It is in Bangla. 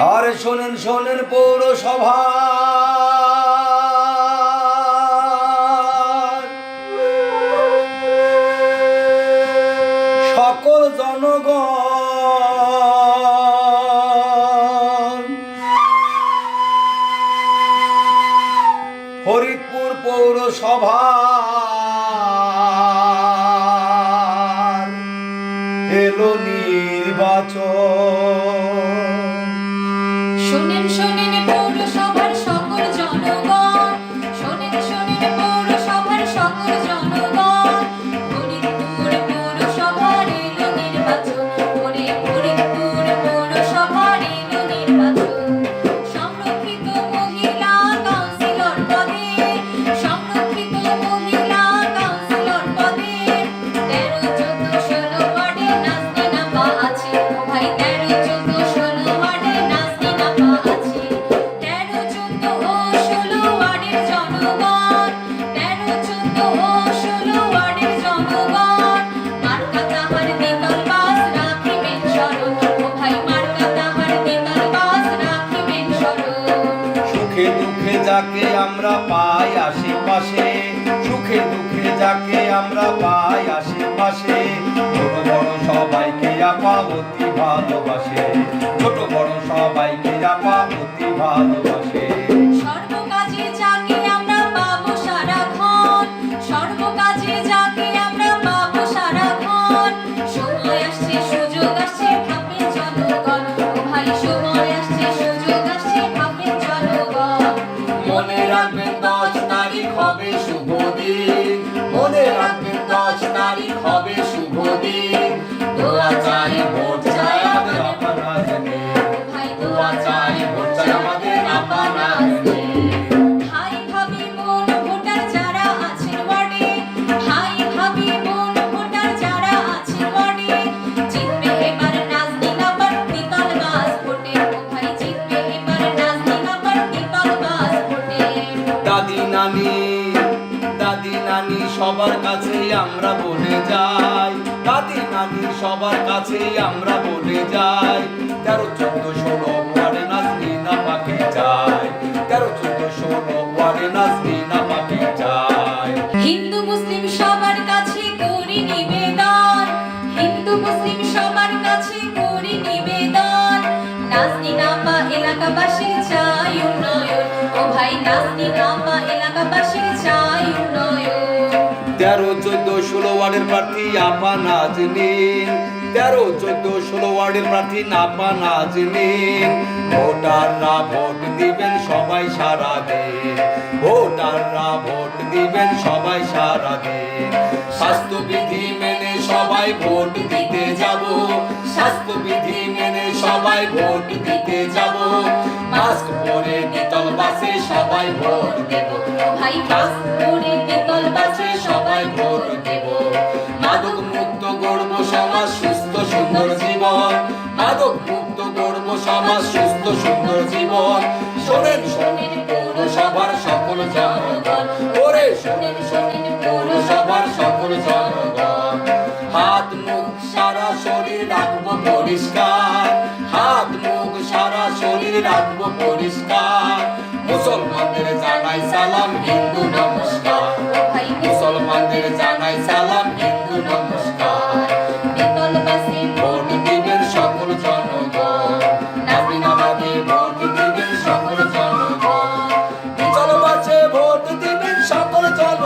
আর শোনেন শোনেন পৌরসভা। সকল জনগণ ফরিদপুর পৌরসভা এলো নির্বাচন। যাকে আমরা পাই আশেপাশে, সুখে দুঃখে যাকে আমরা পাই আশেপাশে ছোট বড় সবাইকে আপা অতি ভালোবাসে। হবে শুভ দিন। দোয়া চাই ভোট সবার কাছে আমরা বলে যাই। দাদি নানি সবার কাছে আমরা বলে যাই। তেরো, চোদ্দ, ষোলো, ওয়ার্ডে নাচনি না পাকে যায়। তেরো, চোদ্দ, ষোলো, ওয়ার্ডে নাচনি না পাকে যায়। হিন্দু, মুসলিম সবার কাছে করি নিবেদন। হিন্দু, মুসলিম সবার কাছে করি নিবেদন। নাজনি নাপা এলাকাবাসীর চাই উন্নয়ন। ও ভাই নাজনি নাপা এলাকাবাসীর চাই উন্নয়ন। তেরো, চোদ্দ, ষোলো ওয়ার্ডের প্রার্থী আপা নাজ নিন তেরো, চোদ্দ, ষোলো ওয়ার্ডের প্রার্থী নাপা নাজ নিন ভোটাররা ভোট দিবেন সবাই সারা দিন। ভোটাররা ভোট দিবেন সবাই সারা দিন। স্বাস্থ্যবিধি মেনে সবাই ভোট দিতে যাব। স্বাস্থ্যবিধি মেনে সবাই ভোট দিতে যাব। মাস্ক পরে দ্বিতল বাসে সবাই ভোট দেব। ভাই বাস করে মুখ সারা শরীর রাখব পরিষ্কার। হাত মুখ সারা শরীর রাখব পরিষ্কার। মুসলমানদের জানাই সালাম হিন্দু নমস্কার। মুসলমানদের জানাই সালাম হিন্দু নমস্কার। সকল জনগণ।